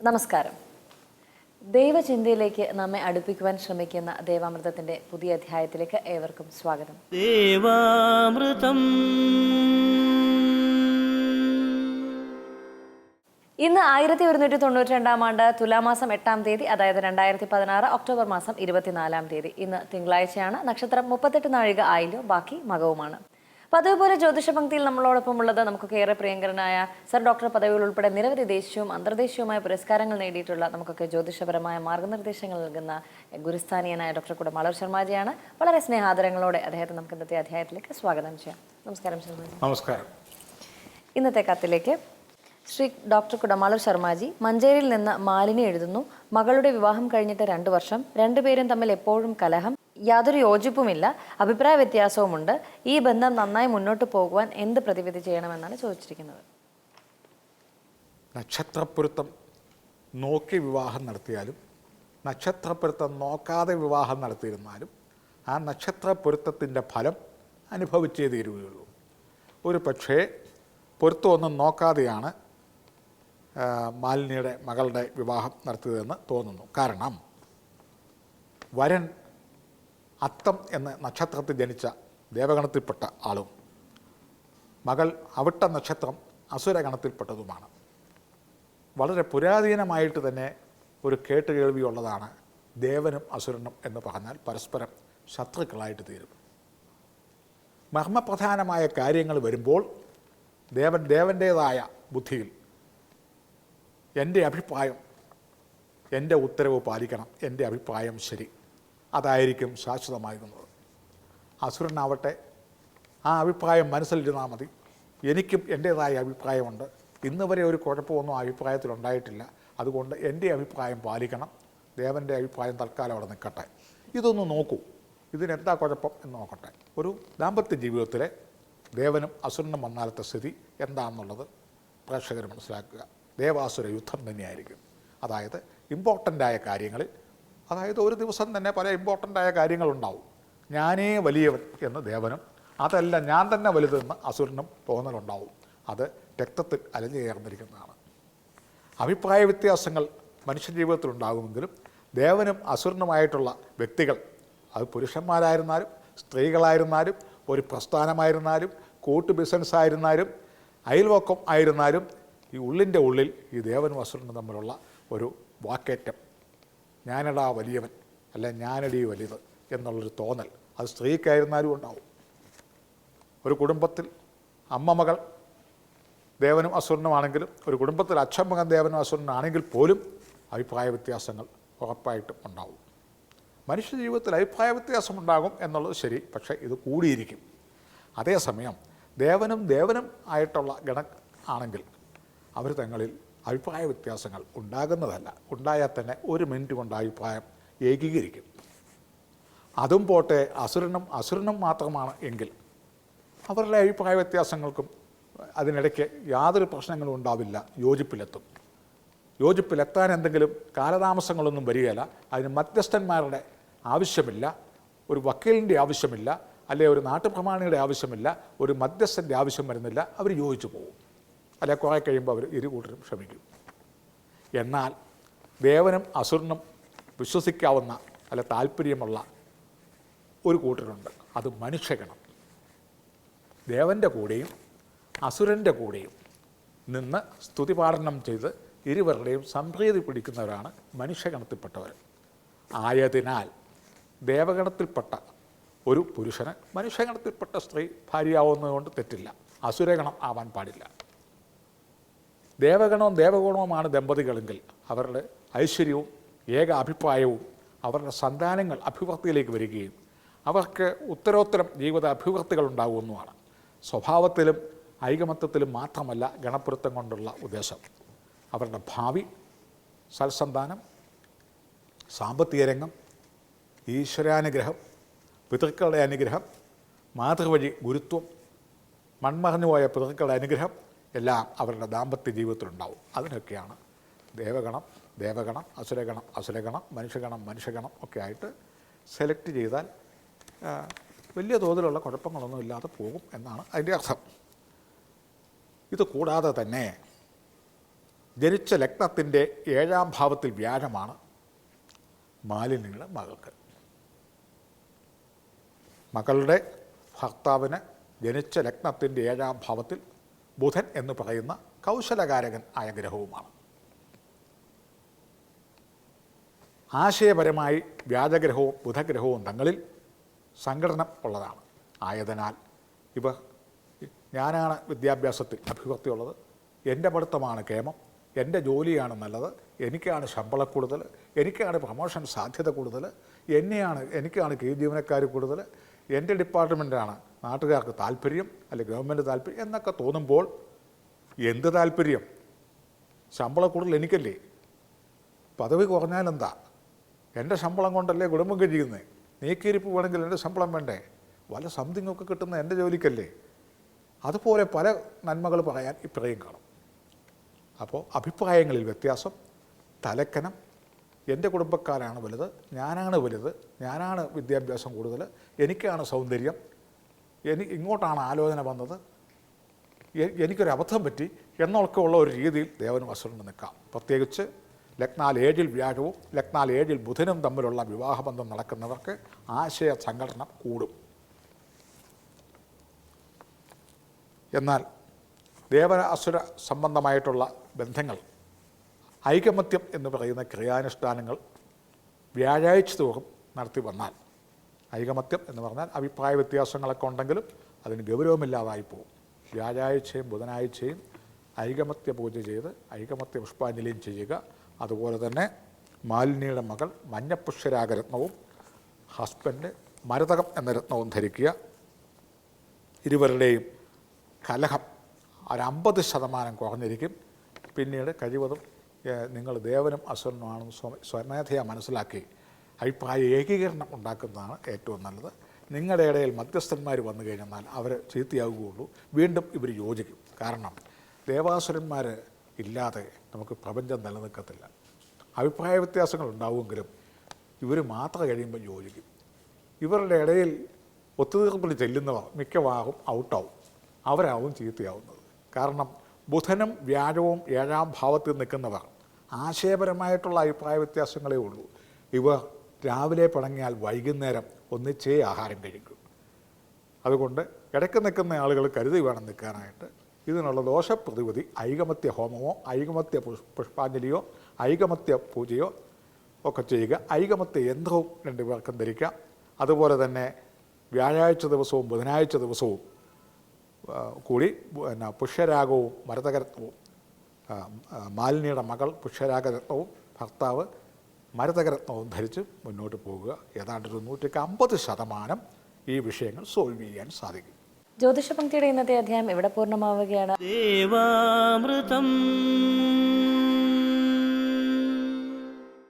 നമസ്കാരം. ദൈവചിന്തയിലേക്ക് നമ്മെ അടുപ്പിക്കുവാൻ ശ്രമിക്കുന്ന ദേവാമൃതത്തിന്റെ പുതിയ അധ്യായത്തിലേക്ക് ഏവർക്കും സ്വാഗതം. ദേവാമൃതം. ഇന്ന് ആയിരത്തി ഒരുന്നൂറ്റി തൊണ്ണൂറ്റി രണ്ടാം ആണ്ട് തുലാമാസം എട്ടാം തീയതി അതായത് രണ്ടായിരത്തി പതിനാറ് ഒക്ടോബർ മാസം ഇരുപത്തിനാലാം തീയതി. ഇന്ന് തിങ്കളാഴ്ചയാണ് നക്ഷത്രം മുപ്പത്തെട്ട് നാഴിക ആയിലും ബാക്കി മകവുമാണ്. അപ്പോൾ അതുപോലെ ജ്യോതിഷ പങ്ക്തിയിൽ നമ്മളോടൊപ്പം ഉള്ളത് നമുക്കൊക്കെ ഏറെ പ്രിയങ്കരനായ സർ ഡോക്ടർ പദവികൾ ഉൾപ്പെടെ നിരവധി ദേശീയവും അന്തർദേശീയവുമായ പുരസ്കാരങ്ങൾ നേടിയിട്ടുള്ള നമുക്കൊക്കെ ജ്യോതിഷപരമായ മാർഗനിർദ്ദേശങ്ങൾ നൽകുന്ന ഗുരുസ്ഥാനീയനായ ഡോക്ടർ കുടമാളൂർ ശർമാജിയാണ്. വളരെ സ്നേഹാദരങ്ങളോടെ അദ്ദേഹത്തെ നമുക്ക് ഇന്നത്തെ അധ്യായത്തിലേക്ക് സ്വാഗതം ചെയ്യാം. നമസ്കാരം ശർമാജി. നമസ്കാരം. ഇന്നത്തെ കത്തിലേക്ക് ശ്രീ ഡോക്ടർ കുടമാളൂർ ശർമാജി മഞ്ചേരിയിൽ നിന്ന് മാലിനി എഴുതുന്നു. മകളുടെ വിവാഹം കഴിഞ്ഞിട്ട് രണ്ടു വർഷം. രണ്ടുപേരും തമ്മിൽ എപ്പോഴും കലഹം. യാതൊരു യോജിപ്പുമില്ല അഭിപ്രായ വ്യത്യാസവുമുണ്ട്. ഈ ബന്ധം നന്നായി മുന്നോട്ട് പോകുവാൻ എന്ത് പ്രതിവിധി ചെയ്യണമെന്നാണ് ചോദിച്ചിരിക്കുന്നത്. നക്ഷത്രപ്പൊരുത്തം നോക്കി വിവാഹം നടത്തിയാലും നക്ഷത്രപ്പൊരുത്തം നോക്കാതെ വിവാഹം നടത്തിയിരുന്നാലും ആ നക്ഷത്രപ്പൊരുത്തത്തിന്റെ ഫലം അനുഭവിച്ചേ തീരുകയുള്ളൂ. ഒരു പക്ഷേ പൊരുത്തമൊന്നും നോക്കാതെയാണ് മാലിനിയുടെ മകളുടെ വിവാഹം നടത്തിയതെന്ന് തോന്നുന്നു. കാരണം വരൻ അത്തം എന്ന നക്ഷത്രത്തിൽ ജനിച്ച ദേവഗണത്തിൽപ്പെട്ട ആളും. മകൾ അവിട്ട നക്ഷത്രം അസുരഗണത്തിൽപ്പെട്ടതുമാണ് വളരെ പുരാതീനമായിട്ട് തന്നെ ഒരു കേട്ട് കേട്ടുകേൾവിയുള്ളതാണ് ദേവനും അസുരനും എന്ന് പറഞ്ഞാൽ പരസ്പരം ശത്രുക്കളായിട്ട് തീരും. മർമ്മപ്രധാനമായ കാര്യങ്ങൾ വരുമ്പോൾ ദേവൻ ദേവന്റേതായ ബുദ്ധിയിൽ എന്റെ അഭിപ്രായം എന്റെ ഉത്തരവ് പാലിക്കണം എന്റെ അഭിപ്രായം ശരി. അതായിരിക്കും ശാശ്വതമായിരുന്നത് അസുരനാവട്ടെ ആ അഭിപ്രായം മനസ്സിലിരുന്നാൽ മതി. എനിക്കും എന്റേതായ അഭിപ്രായമുണ്ട്. ഇന്ന് വരെ ഒരു കുഴപ്പമൊന്നും അഭിപ്രായത്തിലുണ്ടായിട്ടില്ല അതുകൊണ്ട് എന്റെ അഭിപ്രായം പാലിക്കണം. ദേവന്റെ അഭിപ്രായം തൽക്കാലം അവിടെ നിൽക്കട്ടെ. ഇതൊന്ന് നോക്കൂ. ഇതിനെന്താ കുഴപ്പം എന്ന് നോക്കട്ടെ. ഒരു ദാമ്പത്യ ജീവിതത്തിലെ ദേവനും അസുരനും വന്നാലത്തെ സ്ഥിതി എന്താണെന്നുള്ളത് പ്രേക്ഷകർ മനസ്സിലാക്കുക. ദേവാസുര യുദ്ധം തന്നെയായിരിക്കും. അതായത് ഇമ്പോർട്ടന്റായ കാര്യങ്ങളിൽ അതായത് ഒരു ദിവസം തന്നെ പല ഇമ്പോർട്ടന്റ് ആയ കാര്യങ്ങളുണ്ടാവും. ഞാനേ വലിയവൻ എന്ന് ദേവനും അതല്ല ഞാൻ തന്നെ വലുതെന്ന് അസുരനും തോന്നലുണ്ടാവും. അത് രക്തത്തിൽ അലഞ്ഞു ചേർന്നിരിക്കുന്നതാണ്. അഭിപ്രായ വ്യത്യാസങ്ങൾ മനുഷ്യജീവിതത്തിൽ ഉണ്ടാകുമെങ്കിലും ദേവനും അസുരനുമായിട്ടുള്ള വ്യക്തികൾ അത് പുരുഷന്മാരായിരുന്നാലും സ്ത്രീകളായിരുന്നാലും ഒരു പ്രസ്ഥാനമായിരുന്നാലും കൂട്ട് ബിസിനസ് ആയിരുന്നാലും അയൽവക്കം ആയിരുന്നാലും ഈ ഉള്ളിന്റെ ഉള്ളിൽ ഈ ദേവനും അസുരനും തമ്മിലുള്ള ഒരു വാക്കേറ്റം. ഞാനടാ വലിയവൻ അല്ല ഞാനടി വലുത് എന്നുള്ളൊരു തോന്നൽ. അത് സ്ത്രീക്കായിരുന്നാലും ഉണ്ടാവും. ഒരു കുടുംബത്തിൽ അമ്മ മകൾ ദേവനും അസുരനുമാണെങ്കിലും ഒരു കുടുംബത്തിൽ അച്ഛൻ മകൻ ദേവനും അസുരനാണെങ്കിൽ പോലും അഭിപ്രായ വ്യത്യാസങ്ങൾ ഉറപ്പായിട്ടും ഉണ്ടാവും. മനുഷ്യ ജീവിതത്തിൽ അഭിപ്രായ വ്യത്യാസം ഉണ്ടാകും എന്നുള്ളത് ശരി പക്ഷേ ഇത് കൂടിയിരിക്കും. അതേസമയം ദേവനും ദേവനും ആയിട്ടുള്ള ഗണ ആണെങ്കിൽ അവർ തങ്ങളിൽ അഭിപ്രായ വ്യത്യാസങ്ങൾ ഉണ്ടാകുന്നതല്ല. ഉണ്ടായാൽ തന്നെ ഒരു മിനിറ്റ് കൊണ്ട് അഭിപ്രായം ഏകീകരിക്കും. അതും പോട്ടെ അസുരനും അസുരനും മാത്രമാണ് എങ്കിൽ അവരുടെ അഭിപ്രായ വ്യത്യാസങ്ങൾക്കും അതിനിടയ്ക്ക് യാതൊരു പ്രശ്നങ്ങളും ഉണ്ടാവില്ല യോജിപ്പിലെത്തും. യോജിപ്പിലെത്താൻ എന്തെങ്കിലും കാലതാമസങ്ങളൊന്നും വരികയില്ല. അതിന് മധ്യസ്ഥന്മാരുടെ ആവശ്യമില്ല ഒരു വക്കീലിന്റെ ആവശ്യമില്ല അല്ലെ ഒരു നാട്ടുപ്രമാണിയുടെ ആവശ്യമില്ല ഒരു മധ്യസ്ഥന്റെ ആവശ്യം വരുന്നില്ല അവർ യോജിച്ചു പോകും. അല്ലെ കുറേ കഴിയുമ്പോൾ അവർ ഇരു കൂട്ടരും ക്ഷമിക്കും എന്നാൽ ദേവനും അസുരനും വിശ്വസിക്കാവുന്ന അല്ല താല്പര്യമുള്ള ഒരു കൂട്ടരുണ്ട്. അത് മനുഷ്യഗണം. ദേവന്റെ കൂടെയും അസുരന്റെ കൂടെയും നിന്ന് സ്തുതിപാഠനം ചെയ്ത് ഇരുവരുടെയും സംപ്രീതി പിടിക്കുന്നവരാണ് മനുഷ്യഗണത്തിൽപ്പെട്ടവർ. ആയതിനാൽ ദേവഗണത്തിൽപ്പെട്ട ഒരു പുരുഷന് മനുഷ്യഗണത്തിൽപ്പെട്ട സ്ത്രീ ഭാര്യയാവുന്നതുകൊണ്ട് തെറ്റില്ല. അസുരഗണം ആവാൻ പാടില്ല. ദേവഗണവും ദേവഗുണവുമാണ് ദമ്പതികളെങ്കിൽ അവരുടെ ഐശ്വര്യവും ഏക അഭിപ്രായവും അവരുടെ സന്താനങ്ങൾ അഭിവൃദ്ധിയിലേക്ക് വരികയും അവർക്ക് ഉത്തരോത്തരം ജീവിത അഭിവൃദ്ധികൾ ഉണ്ടാകുമെന്നുമാണ്. സ്വഭാവത്തിലും ഐകമത്യത്തിലും മാത്രമല്ല ഗണപ്പൊരുത്തം കൊണ്ടുള്ള ഉദ്ദേശം. അവരുടെ ഭാവി സൽസന്താനം സാമ്പത്തിക രംഗം ഈശ്വരാനുഗ്രഹം പിതൃക്കളുടെ അനുഗ്രഹം മാതൃവഴി ഗുരുത്വം മൺമറഞ്ഞുപോയ പിതൃക്കളുടെ അനുഗ്രഹം എല്ലാം അവരുടെ ദാമ്പത്യ ജീവിതത്തിലുണ്ടാവും. അതിനൊക്കെയാണ് ദേവഗണം ദേവഗണം അസുരഗണം അസുരഗണം മനുഷ്യഗണം മനുഷ്യഗണം ഒക്കെ ആയിട്ട് സെലക്ട് ചെയ്താൽ വലിയ തോതിലുള്ള കുഴപ്പങ്ങളൊന്നും ഇല്ലാതെ പോകും എന്നാണ് അതിന്റെ അർത്ഥം. ഇത് കൂടാതെ തന്നെ ജനിച്ച ലഗ്നത്തിന്റെ ഏഴാം ഭാവത്തിൽ വ്യാഴമാണ് മാലിന്യങ്ങളുടെ മകൾക്ക്. മകളുടെ ഭർത്താവിന് ജനിച്ച ലഗ്നത്തിന്റെ ഏഴാം ഭാവത്തിൽ ബുധൻ എന്ന് പറയുന്ന കൗശലകാരകൻ ആയ ഗ്രഹവുമാണ്. ആശയപരമായി വ്യാജഗ്രഹവും ബുധഗ്രഹവും തങ്ങളിൽ സംഘടന ഉള്ളതാണ്. ആയതിനാൽ ഇവ ഞാനാണ് വിദ്യാഭ്യാസത്തിൽ അഭിവൃദ്ധിയുള്ളത്. എന്റെ പഠിത്തമാണ് കേമം എന്റെ ജോലിയാണ് നല്ലത്. എനിക്കാണ് ശമ്പള കൂടുതൽ. എനിക്കാണ് പ്രമോഷൻ സാധ്യത കൂടുതൽ. എന്നെയാണ് എനിക്കാണ് കീഴ് ജീവനക്കാർ കൂടുതൽ. എന്റെ ഡിപ്പാർട്ട്മെന്റാണ് നാട്ടുകാർക്ക് താല്പര്യം അല്ലെങ്കിൽ ഗവൺമെന്റ് താല്പര്യം എന്നൊക്കെ തോന്നുമ്പോൾ എന്ത് താല്പര്യം? ശമ്പളം കൂടുതൽ എനിക്കല്ലേ? പദവി കുറഞ്ഞാലെന്താ എന്റെ ശമ്പളം കൊണ്ടല്ലേ കുടുംബം കഴിയുന്നത് നീക്കിയിരിപ്പ് വേണമെങ്കിൽ എന്റെ ശമ്പളം വേണ്ടേ? വല്ല സംതിങ് ഒക്കെ കിട്ടുന്ന എന്റെ ജോലിക്കല്ലേ? അതുപോലെ പല നന്മകൾ പറയാൻ ഇപ്പോഴേയും കാണും. അപ്പോൾ അഭിപ്രായങ്ങളിൽ വ്യത്യാസം തലക്കനം എന്റെ കുടുംബക്കാരാണ് വലുത് ഞാനാണ് വലുത് ഞാനാണ് വിദ്യാഭ്യാസം കൂടുതൽ എനിക്കാണ് സൗന്ദര്യം എനിക്ക് ഇങ്ങോട്ടാണ് ആലോചന വന്നത്. എനിക്കൊരു അബദ്ധം പറ്റി. എന്നൊക്കെ ഉള്ള ഒരു രീതിയിൽ ദേവനും അസുരനും നിൽക്കാം. പ്രത്യേകിച്ച് ലഗ്നാൽ ഏഴിൽ വ്യാഴവും ലഗ്നാൽ ഏഴിൽ ബുധനും തമ്മിലുള്ള വിവാഹബന്ധം നടക്കുന്നവർക്ക് ആശയ സംഘടന കൂടും. എന്നാൽ ദേവന അസുര സംബന്ധമായിട്ടുള്ള ബന്ധങ്ങൾ ഐകമത്യം എന്ന് പറയുന്ന ക്രിയാനുഷ്ഠാനങ്ങൾ വ്യാഴാഴ്ച തോറും നടത്തി വന്നാൽ ഐകമത്യം എന്ന് പറഞ്ഞാൽ അഭിപ്രായ വ്യത്യാസങ്ങളൊക്കെ ഉണ്ടെങ്കിലും അതിന് ഗൗരവമില്ലാതായി പോകും വ്യാഴാഴ്ചയും ബുധനാഴ്ചയും ഐകമത്യ പൂജ ചെയ്ത് ഐകമത്യ പുഷ്പാഞ്ജലിയും ചെയ്യുക. അതുപോലെ തന്നെ മാലിന്യയുടെ മകൾ മഞ്ഞപ്പുഷ്യരാഗരത്നവും ഹസ്ബൻഡ് മരതകം എന്ന രത്നവും ധരിക്കുക. ഇരുവരുടെയും കലഹം ഒരമ്പത് ശതമാനം കുറഞ്ഞിരിക്കും. പിന്നീട് കഴിവതും നിങ്ങൾ ദേവനും അസുരനുമാണെന്ന് സ്വ- സ്വമേധയാ മനസ്സിലാക്കി അഭിപ്രായ ഏകീകരണം ഉണ്ടാക്കുന്നതാണ് ഏറ്റവും നല്ലത്. നിങ്ങളുടെ ഇടയിൽ മധ്യസ്ഥന്മാർ വന്നു കഴിഞ്ഞാൽ അവർ ചീത്തയാകുകയുള്ളൂ വീണ്ടും ഇവർ യോജിക്കും. കാരണം ദേവാസുരന്മാർ ഇല്ലാതെ നമുക്ക് പ്രപഞ്ചം നിലനിൽക്കത്തില്ല. അഭിപ്രായ വ്യത്യാസങ്ങൾ ഉണ്ടാവുമെങ്കിലും ഇവർ മാത്രം കഴിയുമ്പോൾ യോജിക്കും. ഇവരുടെ ഇടയിൽ ഒത്തുതീർപ്പിൽ ചെല്ലുന്നവർ മിക്കവാറും ഔട്ടാവും. അവരാവും ചീത്തയാവുന്നത്. കാരണം ബുധനും വ്യാഴവും ഏഴാം ഭാവത്തിൽ നിൽക്കുന്നവർ ആശയപരമായിട്ടുള്ള അഭിപ്രായ വ്യത്യാസങ്ങളേ ഉള്ളൂ. ഇവർ രാവിലെ പിണങ്ങിയാൽ വൈകുന്നേരം ഒന്നിച്ചേ ആഹാരം കഴിക്കും. അതുകൊണ്ട് ഇടയ്ക്ക് നിൽക്കുന്ന ആളുകൾ കരുതി വേണം നിൽക്കാനായിട്ട്. ഇതിനുള്ള ദോഷപ്രതിവിധി ഐകമത്യ ഹോമമോ ഐകമത്യ പുഷ് പുഷ്പാഞ്ജലിയോ ഐകമത്യ പൂജയോ ഒക്കെ ചെയ്യുക. ഐകമത്യ യന്ത്രവും രണ്ടു പേർക്കും ധരിക്കാം. അതുപോലെ തന്നെ വ്യാഴാഴ്ച ദിവസവും ബുധനാഴ്ച ദിവസവും കൂടി പിന്നെ പുഷ്യരാഗവും മരതകരത്വവും മാലിനിയുടെ മകൾ പുഷ്യരാഗരത്നവും ഭർത്താവ് മരതകരത്നവും ധരിച്ച് മുന്നോട്ട് പോകുക. ഏതാണ്ട് ഒരു നൂറ്റിക്ക് അമ്പത് ശതമാനം ഈ വിഷയങ്ങൾ സോൾവ് ചെയ്യാൻ സാധിക്കും. ജ്യോതിഷ പങ്ക്തിയുടെ ഇന്നത്തെ അധ്യായം ഇവിടെ പൂർണമാവുകയാണ്. ദേവാമൃതം.